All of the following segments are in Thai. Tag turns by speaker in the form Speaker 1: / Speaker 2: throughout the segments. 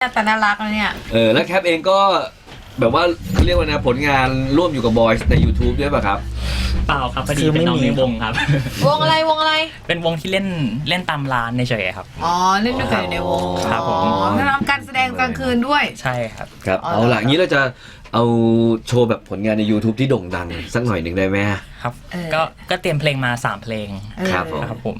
Speaker 1: แต่น่ารักนะเนี่ย
Speaker 2: เออแล้วแคปเองก็แบบว่าเขาเรียกว่านะผลงานร่วมอยู่กับบอยใน YouTube ด้วยป่ะครับ
Speaker 3: เปล่าครับพอดี
Speaker 4: คือไม่
Speaker 3: เป็นน้อง
Speaker 4: มี
Speaker 3: ในวงครับ
Speaker 1: วงอะไรวงอะไร
Speaker 3: เป็นวงที่เล่นเล่นตามร้านเฉยๆครับ
Speaker 1: อ๋อเล่นด้วยกันอยู่ในวง
Speaker 3: ครับผม
Speaker 1: อ๋อแล้วทำการแสดงกลางคืนด้วย
Speaker 3: ใช่ครับ
Speaker 2: ครับ
Speaker 1: อ๋อ
Speaker 2: เอาล่ะงี้เราจะเอาโชว์แบบผลงานใน YouTube ที่โด่งดังสักหน่อยหนึ่งได้ไหมฮะ
Speaker 3: ครับ
Speaker 1: เออ
Speaker 3: ก็ก็เตรียมเพลงมาสามเพลง
Speaker 1: เออ
Speaker 2: ครับผม
Speaker 3: ครับผม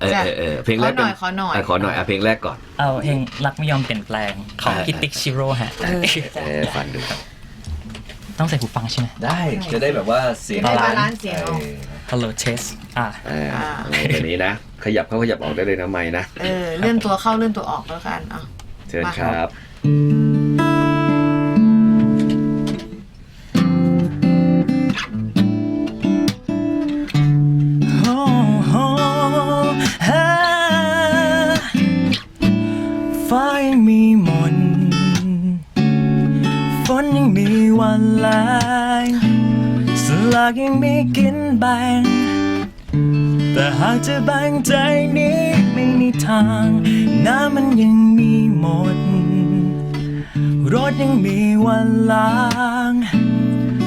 Speaker 2: เออเออเออเพลงแรก
Speaker 1: ขอหน่อยขอหน่อยะ
Speaker 2: ขอหน่อยอะเพลงแรกก่อน
Speaker 3: เอาเพลงรักไม่ยอมเปลี่ยนแปลงของ
Speaker 2: เออ
Speaker 3: พิติกชิโร่ฮะ
Speaker 1: เออ
Speaker 2: เออฟังดูครับ
Speaker 3: ต้องใส่หูฟังใช่ไหม
Speaker 2: ได้จะได้แบบว่าเสียง
Speaker 1: ได้บาลานซ์เสียงเอา
Speaker 3: Hello Chess อ่า
Speaker 2: เอออะไรแบบนี้นะ ขยับเข้าขยับออกได้เลยนะไม้นะ
Speaker 1: เออเลื่อนตัวเข้าเลื่อนตัวออกแล้วกันอะ
Speaker 2: เชิญครับา
Speaker 3: กยังมีกินแบ่ง แต่หากจะแบ่งใจนี้ไม่มีทาง น้ำมันยังมีหมด รถยังมีวันล้าง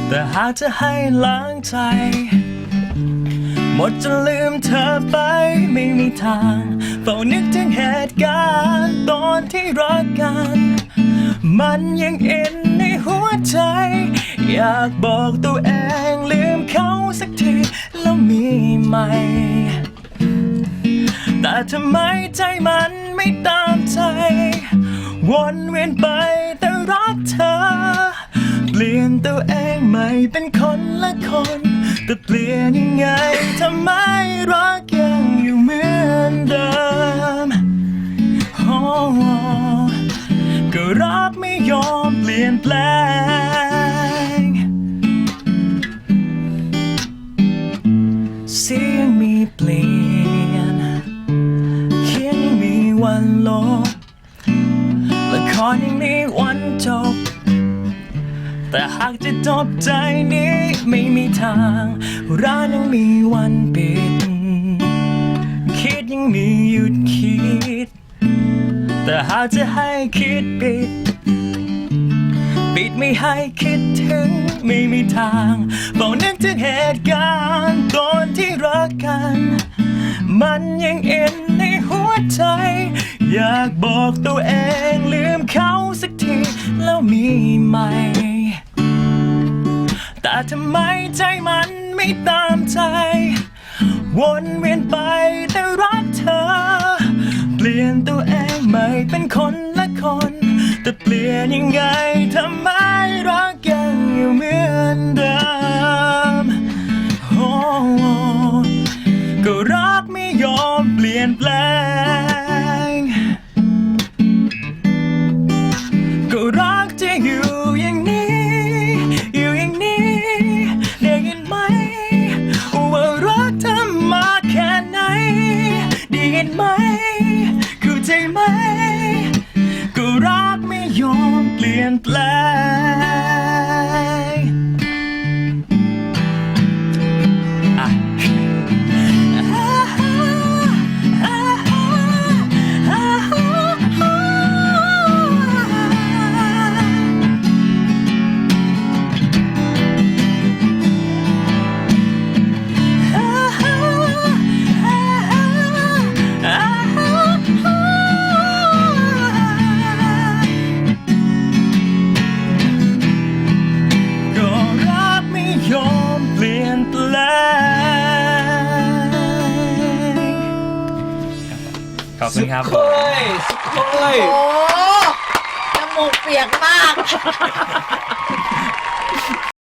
Speaker 3: แต่หากจะให้ล้างใจ หมดจนลืมเธอไปไม่มีทางเฝ้านึกถึงเหตุการณ์ตอนที่รักกัน มันยังเอ็นในหัวใจ อยากบอกตัวเองลืมเขาสักที แล้วมีไหม แต่ทำไมใจมันไม่ตามใจ วนเวียนไปแต่รักเธอ เปลี่ยนตัวเองใหม่เป็นคนละคน แต่เปลี่ยนยังไงทำไมรักยังอยู่เหมือนเดิมโอ้ก็รักไม่ยอมเปลี่ยนแปลง ละครยังมีวันจบ แต่หากจะจบใจนี้ไม่มีทาง ร้านยังมีวันปิด คิดยังมีหยุดคิด แต่หากจะให้คิดปิด ปิดไม่ให้คิดถึงไม่มีทางเฝ้านึกถึงเหตุการณ์ตอนที่รักกัน มันยังเอ็นในหัวใจ อยากบอกตัวเอง มีไหมแต่ทำไมใจมันไม่ตามใจ วนเวียนไปแต่รักเธอ เปลี่ยนตัวเองใหม่เป็นคนละคน แต่เปลี่ยนยังไงทำไมรักยังอยู่เหมือนเดิมโอ้ก็รักไม่ยอมเปลี่ยนแปลง มเขอบคุณครับ
Speaker 2: ผมยสุด
Speaker 1: โอ้จมูกเปียกมาก